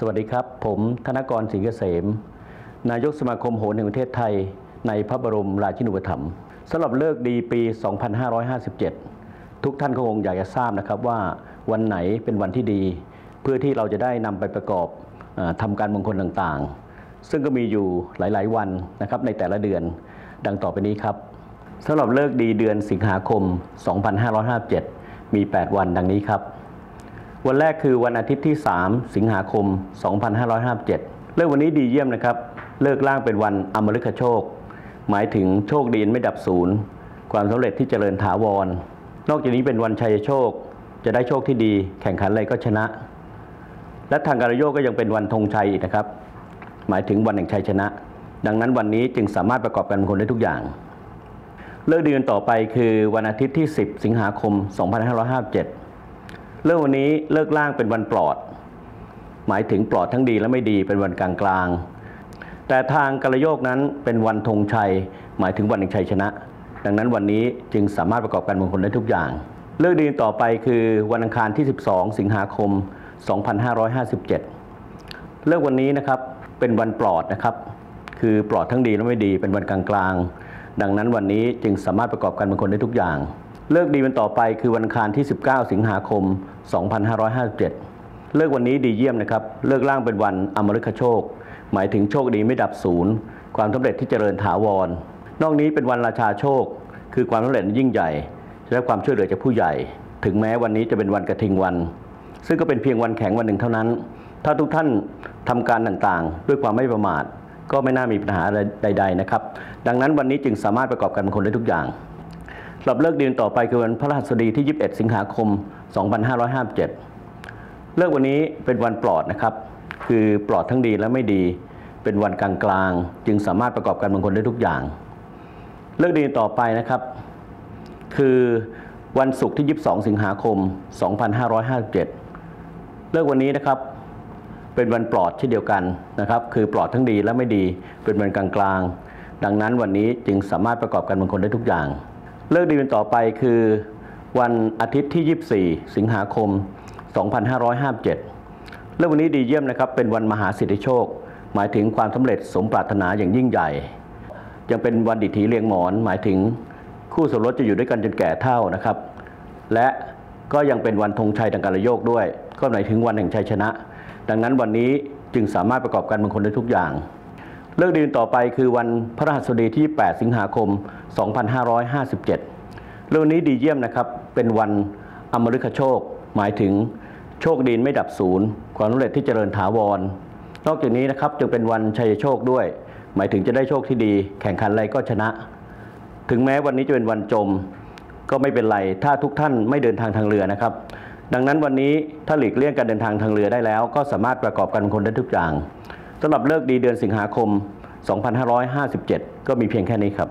สวัสดีครับ ผมธนกรสิงเกษม นายกสมาคมโหนแห่งประเทศไทย ในพระบรมราชินูปถัมภ์สำหรับเลิกดีปี 2557 ทุกท่านคงอยากจะทราบนะครับว่าวันไหนเป็นวันที่ดี เพื่อที่เราจะได้นำไปประกอบออทำการมงคลต่างๆ ซึ่งก็มีอยู่หลายๆ วันนะครับในแต่ละเดือนดังต่อไปนี้ครับสำหรับเลิกดีเดือนสิงหาคม 2557 มี 8 วันดังนี้ครับ วันแรกคือวันอาทิตย์ที่ 3 สิงหาคม 2557 เลิกวันนี้ดีเยี่ยมนะครับ เลิกล่างเป็นวันอมฤคโชค หมายถึงโชคดีไม่ดับศูนย์ ความสำเร็จที่เจริญถาวร นอกจากนี้เป็นวันชัยโชค จะได้โชคที่ดี แข่งขันอะไรก็ชนะ และทางการโยกก็ยังเป็นวันธงชัยอีกนะครับ หมายถึงวันแห่งชัยชนะ ดังนั้นวันนี้จึงสามารถประกอบการมงคลได้ทุกอย่าง เลิกเดือนต่อไปคือวันอาทิตย์ที่ 10 สิงหาคม 2557 เลิกวันนี้เลิกล่างเป็นวันปลอด หมายถึงปลอดทั้งดีและไม่ดีเป็นวันกลางกลางแต่ทางกระโยกนั้นเป็นวันธงชัย หมายถึงวันแห่งชัยชนะ ดังนั้นวันนี้จึงสามารถประกอบการมงคลได้ทุกอย่าง เลิกดีต่อไปคือวันอังคารที่ 12 สิงหาคม 2557 เลิกวันนี้นะครับเป็นวันปลอดนะครับ คือปลอดทั้งดีและไม่ดีเป็นวันกลางๆดังนั้นวันนี้จึงสามารถประกอบการมงคลได้ทุกอย่าง เลิกดีวันต่อไปคือวันอังคารที่ 19 สิงหาคม 2557 เลิกวันนี้ดีเยี่ยมนะครับ เลิกล่างเป็นวันอมฤคโชค หมายถึงโชคดีไม่ดับศูนย์ ความสำเร็จที่เจริญถาวร นอกนี้เป็นวันราชาโชค คือความสำเร็จยิ่งใหญ่ และความช่วยเหลือจากผู้ใหญ่ ถึงแม้วันนี้จะเป็นวันกระทิงวัน ซึ่งก็เป็นเพียงวันแข็งวันหนึ่งเท่านั้น ถ้าทุกท่านทำการต่างๆ ด้วยความไม่ประมาท ก็ไม่น่ามีปัญหาใด ๆ นะครับ ดังนั้นวันนี้จึงสามารถประกอบการมงคลได้ทุกอย่าง สำหรับเลิกเดือนต่อไปคือวันพระรหัสดีที่ 21 สิงหาคม 2557 เลิกวันนี้เป็นวันปลอดนะครับ คือปลอดทั้งดีและไม่ดี เป็นวันกลางๆ จึงสามารถประกอบการมงคลได้ทุกอย่าง เลิกดีต่อไปนะครับ คือวันศุกร์ที่ 22 สิงหาคม 2557 เลิกวันนี้นะครับเป็นวันปลอดเช่นเดียวกันนะครับ คือปลอดทั้งดีและไม่ดี เป็นวันกลางๆ ดังนั้นวันนี้จึงสามารถประกอบการมงคลได้ทุกอย่าง เลิกดีวันต่อไปคือวันอาทิตย์ที่ 24 สิงหาคม 2557 เลิกวันนี้ดีเยี่ยมนะครับ เป็นวันมหาสิทธิโชค หมายถึงความสำเร็จสมปรารถนาอย่างยิ่งใหญ่ ยังเป็นวันดิถีเรียงหมอน หมายถึงคู่สมรสจะอยู่ด้วยกันจนแก่เท่านะครับ และก็ยังเป็นวันธงชัยทางการโยกด้วย ก็หมายถึงวันแห่งชัยชนะ ดังนั้นวันนี้จึงสามารถประกอบการมงคลได้ทุกอย่าง เลิกดีนต่อไปคือวันพระรหัสบดีที่ 8 สิงหาคม 2557 เรื่องนี้ดีเยี่ยมนะครับ เป็นวันอมฤคโชค หมายถึงโชคดีไม่ดับศูนย์ ความสำเร็จที่เจริญถาวร นอกจากนี้นะครับจึงเป็นวันชัยโชคด้วย หมายถึงจะได้โชคที่ดี แข่งขันอะไรก็ชนะ ถึงแม้วันนี้จะเป็นวันจม ก็ไม่เป็นไร ถ้าทุกท่านไม่เดินทางทางเรือนะครับ ดังนั้นวันนี้ถ้าหลีกเลี่ยงการเดินทางทางเรือได้แล้ว ก็สามารถประกอบการมงคลได้ทุกอย่าง สำหรับเลิกดีเดือนสิงหาคม 2557 ก็มีเพียงแค่นี้ครับ